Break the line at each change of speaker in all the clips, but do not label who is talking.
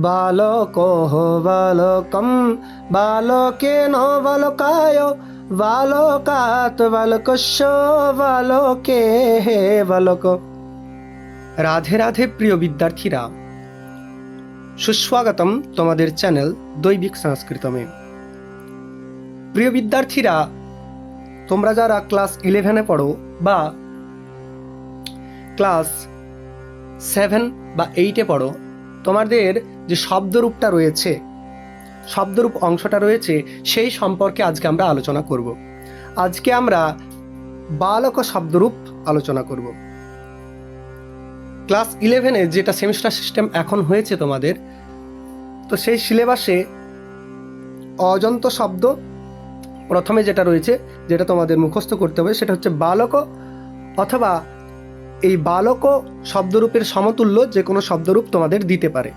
বালক বালকম বালকেন বালকায় বালকাত বালকস্য বালকে হে বালক রাধে রাধে প্রিয় বিদ্যার্থীরা সুস্বাগতম তোমাদের চ্যানেল দৈবিক সংস্কৃতমে প্রিয় বিদ্যার্থীরা তোমরা যারা ক্লাস ইলেভেনে পড়ো বা ক্লাস সেভেন বা এইটে পড়ো তোমাদের যে শব্দরূপটা রয়েছে, শব্দরূপ অংশটা রয়েছে, সেই সম্পর্কে আজকে আমরা আলোচনা করব। আজকে আমরা বালক শব্দরূপ আলোচনা করব। ক্লাস ইলেভেনে যেটা সেমিস্টার সিস্টেম এখন হয়েছে তোমাদের, তো সেই সিলেবাসে অজন্ত শব্দ প্রথমে যেটা রয়েছে, যেটা তোমাদের মুখস্থ করতে হবে, সেটা হচ্ছে বালক অথবা এই বালক শব্দরূপের সমতুল্য যে কোনো শব্দরূপ তোমাদের দিতে পারে।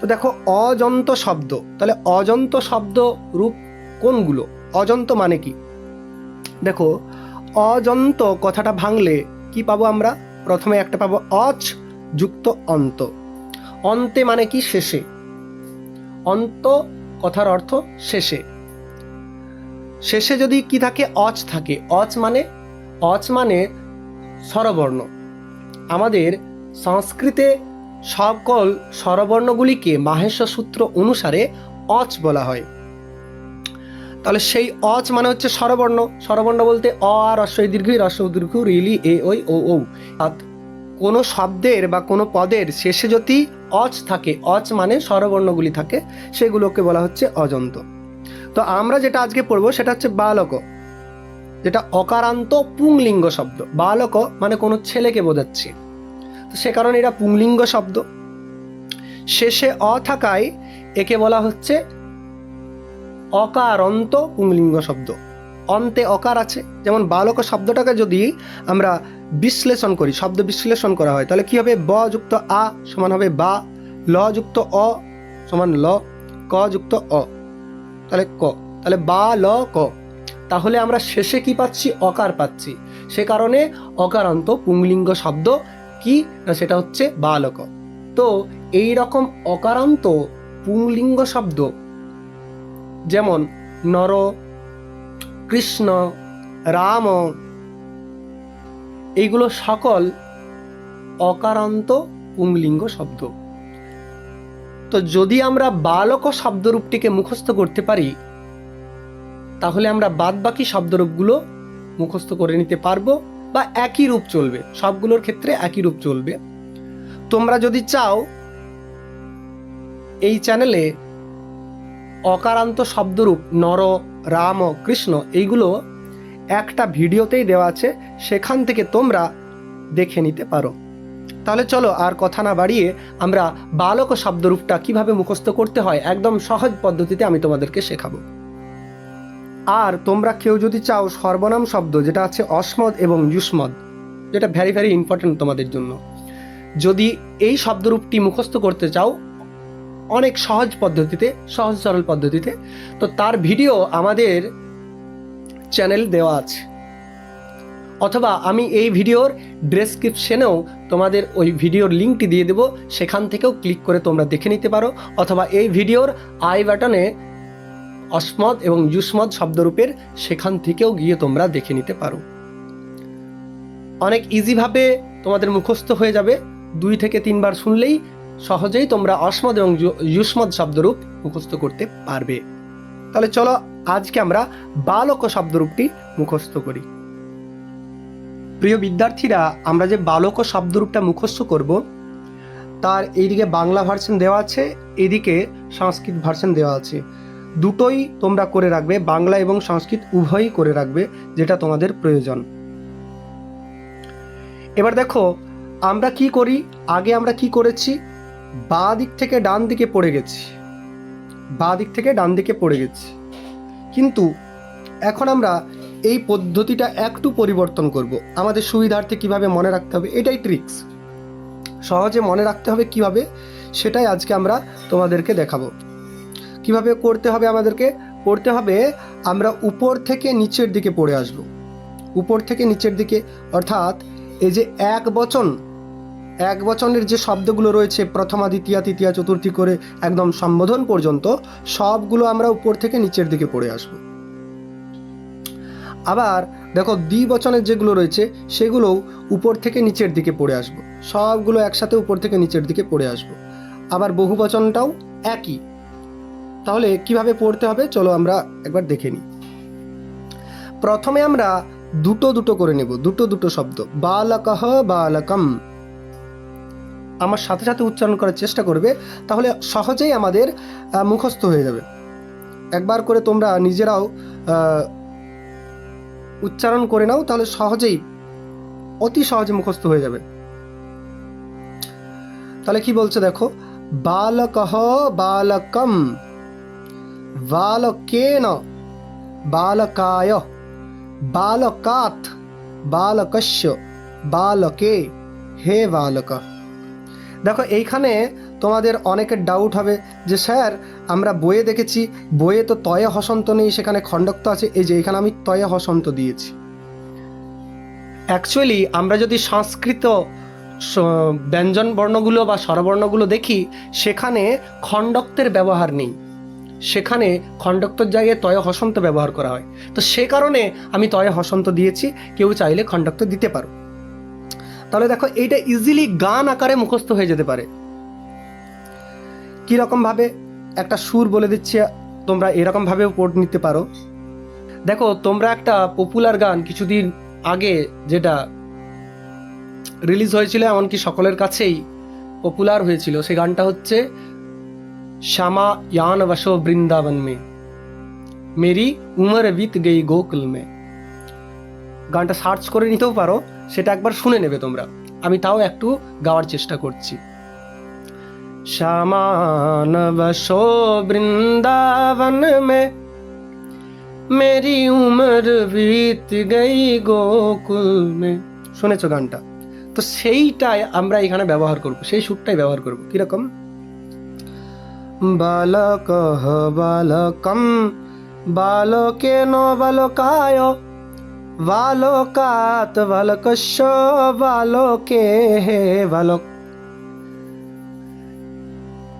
তো দেখো অজন্ত শব্দ। তাহলে অজন্ত শব্দ রূপ কোনগুলো? অজন্ত মানে কি? দেখো, অজন্ত কথাটা ভাঙলে কি পাবো আমরা? প্রথমে একটা পাবো অচ যুক্ত অন্ত। অন্তে মানে কি? শেষে। অন্ত কথার অর্থ শেষে। শেষে যদি কি থাকে? অচ থাকে। অচ মানে? অচ মানে স্বরবর্ণ। আমাদের সংস্কৃতে সকল স্বরবর্ণগুলিকে মাহেশ্ব সূত্র অনুসারে অচ বলা হয়। তাহলে সেই অচ মানে হচ্ছে স্বরবর্ণ। স্বরবর্ণ বলতে অ আর রস্বই দীর্ঘ রস্ব দীর্ঘ রিলি এ ওই ও ও কোনো শব্দের বা কোনো পদের শেষে যদি অচ থাকে, অচ মানে স্বরবর্ণগুলি থাকে, সেগুলোকে বলা হচ্ছে অজন্ত। তো আমরা যেটা আজকে পড়ব সেটা হচ্ছে বালক। যেটা অকারান্ত পুংলিঙ্গ শব্দ। বালক মানে কোনো ছেলেকে বোঝাচ্ছে। তো সে কারণে এটা পুংলিঙ্গ শব্দ। শেষে অ থাকায় একে বলা হচ্ছে অকারন্ত পুংলিঙ্গ শব্দ। অন্তে অকার আছে। যেমন বালক শব্দটাকে যদি আমরা বিশ্লেষণ করি, শব্দ বিশ্লেষণ করা হয়, তাহলে কি হবে? ব যুক্ত আ সমান হবে বা, ল যুক্ত অ সমান ল, ক যুক্ত অ। তাহলে ক। তাহলে বা, ল, ক। তাহলে আমরা শেষে কি পাচ্ছি? অকার পাচ্ছি। সে কারণে অকারান্ত পুংলিঙ্গ শব্দ কি? না, সেটা হচ্ছে বালক। তো এই রকম অকারান্ত পুংলিঙ্গ শব্দ, যেমন নর, কৃষ্ণ, রাম, এইগুলো সকল অকারান্ত পুংলিঙ্গ শব্দ। তো যদি আমরা বালক শব্দরূপটিকে মুখস্থ করতে পারি, তাহলে আমরা বাদবাকি শব্দরূপগুলো মুখস্থ করে নিতে পারব। বা একই রূপ চলবে, সবগুলোর ক্ষেত্রে একই রূপ চলবে। তোমরা যদি চাও, এই চ্যানেলে অকারান্ত শব্দরূপ নর, রাম, কৃষ্ণ এইগুলো একটা ভিডিওতেই দেওয়া আছে, সেখান থেকে তোমরা দেখে নিতে পারো। তাহলে চলো আর কথা না বাড়িয়ে আমরা বালক শব্দরূপটা কীভাবে মুখস্থ করতে হয়, একদম সহজ পদ্ধতিতে আমি তোমাদেরকে শেখাবো। আর তোমরা কেউ যদি চাও সর্বনাম শব্দ, যেটা আছে অসমদ এবং যুষ্মদ যেটা ভ্যারি ভ্যারি ইম্পর্টেন্ট তোমাদের জন্য। যদি এই শব্দরূপটি মুখস্থ করতে চাও অনেক সহজ পদ্ধতিতে, সহজ সরল পদ্ধতিতে, তো তার ভিডিও আমাদের চ্যানেল দেওয়া আছে। অথবা আমি এই ভিডিওর ডেসক্রিপশনেও তোমাদের ওই ভিডিওর লিঙ্কটি দিয়ে দেবো, সেখান থেকেও ক্লিক করে তোমরা দেখে নিতে পারো, অথবা এই ভিডিওর আই বাটনে অসমদ এবং যুসমদ শব্দরূপের সেখান থেকেও গিয়ে তোমরা দেখে নিতে পারো। অনেক ইজিভাবে তোমাদের মুখস্থ হয়ে যাবে। দুই থেকে তিনবার শুনলেই সহজেই তোমরা অসমদ এবং যুষ্মদ শব্দরূপ মুখস্থ করতে পারবে। তাহলে চলো আজকে আমরা বালক শব্দরূপটি মুখস্থ করি। প্রিয় বিদ্যার্থীরা, আমরা যে বালক শব্দরূপটা মুখস্থ করব, তার এইদিকে বাংলা ভার্সন দেওয়া আছে, এদিকে সংস্কৃত ভার্সন দেওয়া আছে। দুটোই তোমরা করে রাখবে, বাংলা এবং সংস্কৃত উভয়ই করে রাখবে, যেটা তোমাদের প্রয়োজন। এবার দেখো, আমরা কি করি? আগে আমরা কি করেছি? বা দিক থেকে ডান দিকে পড়ে গেছি। বা দিক থেকে ডান দিকে পড়ে গেছি। কিন্তু এখন আমরা এই পদ্ধতিটা একটু পরিবর্তন করব। আমাদের সুবিধার্থে কীভাবে মনে রাখতে হবে, এটাই ট্রিক্স সহজে মনে রাখতে হবে কীভাবে, সেটাই আজকে আমরা তোমাদেরকে দেখাবো। কীভাবে করতে হবে আমাদেরকে? পড়তে হবে আমরা উপর থেকে নিচের দিকে পড়ে আসব। উপর থেকে নিচের দিকে, অর্থাৎ এই যে এক বচন, এক বচনের যে শব্দগুলো রয়েছে, প্রথমা, দ্বিতীয়া, তৃতীয়া, চতুর্থী করে একদম সম্বোধন পর্যন্ত, সবগুলো আমরা উপর থেকে নিচের দিকে পড়ে আসব। আবার দেখো দ্বিবচনের যেগুলো রয়েছে, সেগুলোও উপর থেকে নিচের দিকে পড়ে আসব। সবগুলো একসাথে উপর থেকে নিচের দিকে পড়ে আসব। আবার বহু বচনটাও একই। তাহলে কীভাবে পড়তে হবে? চলো আমরা একবার দেখে নিই। প্রথমে আমরা দুটো দুটো করে নেব, দুটো দুটো শব্দ। বালকহ বালকম। আমার সাথে সাথে উচ্চারণ করার চেষ্টা করবে, তাহলে সহজেই আমাদের মুখস্থ হয়ে যাবে। একবার করে তোমরা নিজেরাও উচ্চারণ করে নাও, তাহলে সহজেই, অতি সহজে মুখস্থ হয়ে যাবে। তাহলে কি বলছে দেখো? বালকহ বালকম। বালকেন বালকায় বালকাত বালকস্য বালকে হে বালক দেখো, এইখানে তোমাদের অনেকের ডাউট হবে যে, স্যার, আমরা বইয়ে দেখেছি, বইয়ে তো তয়ে হসন্ত নেই, সেখানে খণ্ডক্ত আছে। এই যে, এখানে আমি তয়ে হসন্ত দিয়েছি। অ্যাকচুয়ালি আমরা যদি সংস্কৃত ব্যঞ্জন বর্ণগুলো বা স্বরবর্ণগুলো দেখি, সেখানে খণ্ডক্তের ব্যবহার নেই। সেখানে খণ্ডক্তর জায়গায় তয় হসন্ত ব্যবহার করা হয়। তো সে কারণে আমি তয় হসন্ত দিয়েছি, কেউ চাইলে খণ্ডক্ত দিতে পারো। তাহলে দেখো, এইটা ইজিলি গান আকারে মুখস্থ হয়ে যেতে পারে। কীরকম ভাবে একটা সুর বলে দিচ্ছে, তোমরা এরকম ভাবেও পড়ে নিতে পারো। দেখো, তোমরা একটা পপুলার গান কিছুদিন আগে যেটা রিলিজ হয়েছিল এমনকি সকলের কাছেই পপুলার হয়েছিল সেই গানটা হচ্ছে শ্যামা यान वशो वृंदावन में मेरी उम्र बीत गई गोकुल में গানটা সার্চ করে নিতেও পারো সেটা একবার শুনে নেবে তোমরা আমি তাও একটু গাওয়ার চেষ্টা করছি শ্যামান বসো বৃন্দাবন মে মেরি উমর বিত গই গোকুল মে শুনেছো গানটা তো সেইটাই আমরা এখানে ব্যবহার করব সেই সুরটাই ব্যবহার করব কিরকম বালক বালকম বালকেন বালকায় বালকাত বালকস্য বালকে হে বালক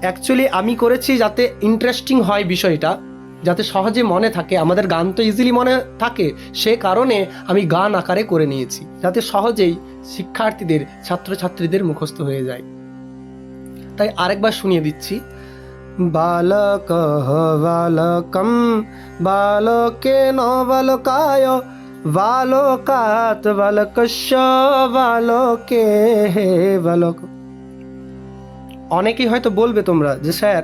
অ্যাকচুয়ালি আমি করেছি যাতে ইন্টারেস্টিং হয় বিষয়টা, যাতে সহজে মনে থাকে, আমাদের গান তো ইজিলি মনে থাকে, সে কারণে আমি গান আকারে করে নিয়েছি, যাতে সহজেই শিক্ষার্থীদের, ছাত্রছাত্রীদের মুখস্থ হয়ে যায়। তাই আরেকবার শুনিয়ে দিচ্ছি বালক বালকম বালকেন বালকায় বালকাত বালকস্য বালকে হে বালক অনেকেই হয়তো বলবে তোমরা যে, স্যার,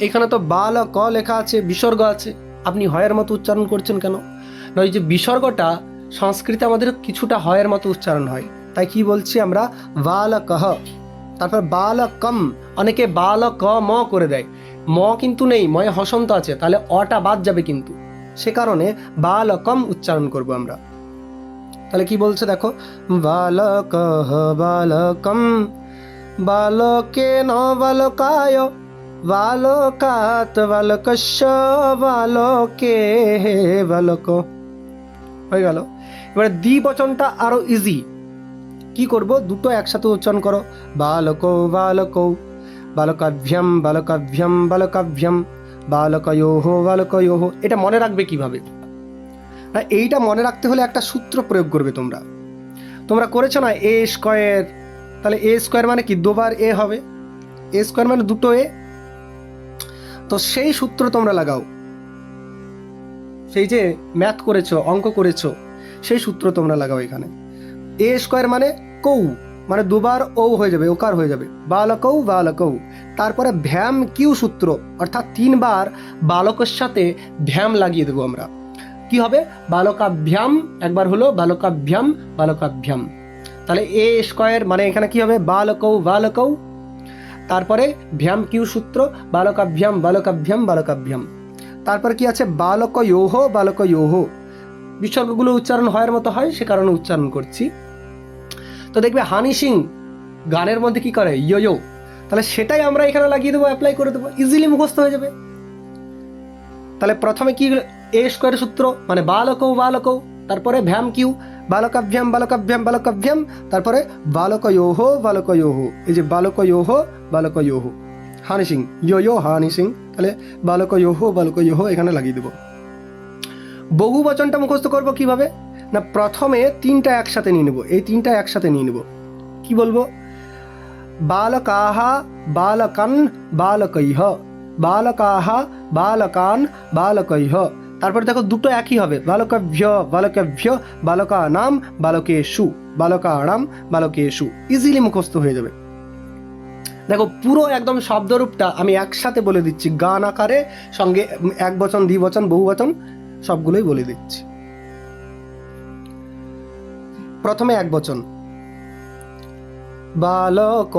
এখানে তো বাল ক লেখা আছে, বিসর্গ আছে। আপনি হয়ের মতো উচ্চারণ করছেন কেন? না, ওই যে বিসর্গটা সংস্কৃতে আমাদের কিছুটা হয়ের মতো উচ্চারণ হয়। তাই কি বলছি আমরা? বাল কহ তারপর বাল অনেকে বাল ক ম করে দেয় ম কিন্তু নেই ময়ে হসন্ত আছে তাহলে অটা বাদ যাবে কিন্তু সে কারণে বাল কম উচ্চারণ করব আমরা তাহলে কি বলছে দেখো বালক বালকম বালকে ন বালকাত বালকস্য বালকে হে বালক হয়ে গেল এবারে দ্বিবচনটা আরও ইজি কি করব দুটো একসাথে উচ্চারণ করো বালক বালক বালকাভ্যম বালকাভ্যম বালকাভ্যম বালকয়োহ বালকয়োহ এটা মনে রাখবে কীভাবে? না, এইটা মনে রাখতে হলে একটা সূত্র প্রয়োগ করবে তোমরা। তোমরা করেছ না এ স্কোয়ার? তাহলে এ স্কোয়ার মানে কি? দুবার এ হবে। এ স্কোয়ার মানে দুটো এ। তো সেই সূত্র তোমরা লাগাও। সেই যে ম্যাথ করেছ, অঙ্ক করেছ, সেই সূত্র তোমরা লাগাও এখানে। এ স্কোয়ার মানে কৌ। মানে দুবার ও হয়ে যাবে, ওকার হয়ে যাবে। বালকৌ বালকৌ। তারপরে ভ্যাম কিউ সূত্র, অর্থাৎ তিনবার বালকের সাথে ভ্যাম লাগিয়ে দেবো আমরা। কি হবে? বালকাভ্যাম, একবার হলো বালকাভ্যাম বালকাভ্যাম। তাহলে এ স্কোয়ার মানে এখানে কি হবে? বালকৌ বালকৌ। তারপরে ভ্যাম কিউ সূত্র, বালকাভ্যাম বালকাভ্যাম বালকাভ্যাম। তারপর কি আছে? বালক ইয়োহ বালক বিসর্গগুলো উচ্চারণ হওয়ার মতো হয়, সে কারণে উচ্চারণ করছি। তো দেখবে হানি সিং গানের মধ্যে কি করে? ইয়ো ইয়ো তাহলে সেটাই আমরা এখানে লাগিয়ে দেবো অ্যাপ্লাই করে দেবো ইজিলি মুখস্থ হয়ে যাবে। তাহলে প্রথমে কি এ স্কোয়ার সূত্র মানে বালক বালক, তারপরে ভ্যাম কিউ, বালকাভ্যাম বালকাভ্যাম বালকাভ্যাম, তারপরে বালকয়োহ বালকয়োহ এই যে বালকয়োহ বালকয়োহ হানি সিং ইয়ো ইয়ো হানি সিং। তাহলে বালকয়োহ বালকয়োহ এখানে লাগিয়ে দেবো। বহু বচনটা মুখস্থ করব কীভাবে? না, প্রথমে তিনটা একসাথে নিয়ে নেব। এই তিনটা একসাথে নিয়ে নেব। কি বলব? বালকাহা বালকান বালকৈহ। বালকাহা বালকান বালকৈহ। তারপরে দেখো দুটো একই হবে। বালকভ্য বালকভ্য বালকা নাম বালকেশু। বালকানাম, বালকেশু। ইজিলি মুখস্থ হয়ে যাবে। দেখো, পুরো একদম শব্দরূপটা আমি একসাথে বলে দিচ্ছি। গান আকারে, সঙ্গে এক বচন, দ্বি বচন, বহু বচন, সবগুলোই বলে দিচ্ছি। প্রথমে এক বচন। বালক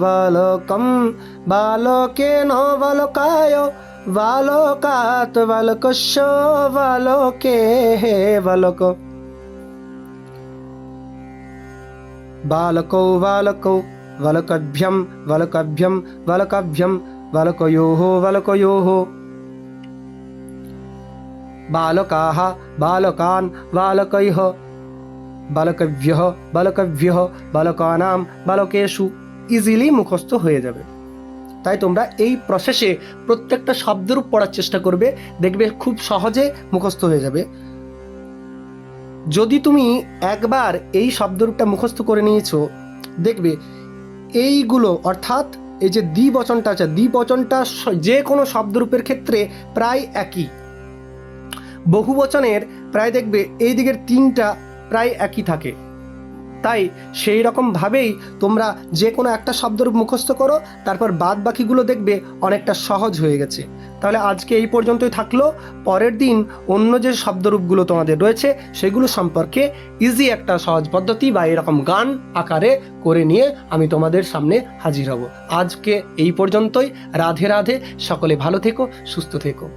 বালকম বালকেন বালকায়, বালকাত বালকস্য বালকে হে বালক। বালকৌ বালকৌ, বালকভ্যম বালকভ্যম, বালকাভ্যম, বালকয়োः বালকয়োः। বালকাः বালকান বালকৈः। বালকভ্যः বালকভ্যः বালকানাম বালকেশু ইজিলি মুখস্থ হয়ে যাবে। তাই তোমরা এই প্রসেসে প্রত্যেকটা শব্দরূপ পড়ার চেষ্টা করবে, দেখবে খুব সহজে মুখস্থ হয়ে যাবে। যদি তুমি একবার এই শব্দরূপটা মুখস্থ করে নিয়েছো, দেখবে এইগুলো, অর্থাৎ এই যে দ্বি বচনটা আছে দ্বি বচনটা যে কোনো শব্দরূপের ক্ষেত্রে প্রায় একই। বহু বচনের প্রায় দেখবে এই দিকের তিনটা প্রায় একই থাকে। তাই সেই রকমভাবেই তোমরা যে কোনো একটা শব্দরূপ মুখস্থ করো, তারপর বাদ বাকিগুলো দেখবে অনেকটা সহজ হয়ে গেছে। তাহলে আজকে এই পর্যন্তই থাকল। পরের দিন অন্য যে শব্দরূপগুলো তোমাদের রয়েছে, সেগুলো সম্পর্কে ইজি একটা সহজ পদ্ধতি বা এরকম গান আকারে করে নিয়ে আমি তোমাদের সামনে হাজির হব। আজকে এই পর্যন্তই। রাধে রাধে। সকলে ভালো থেকো, সুস্থ থেকো।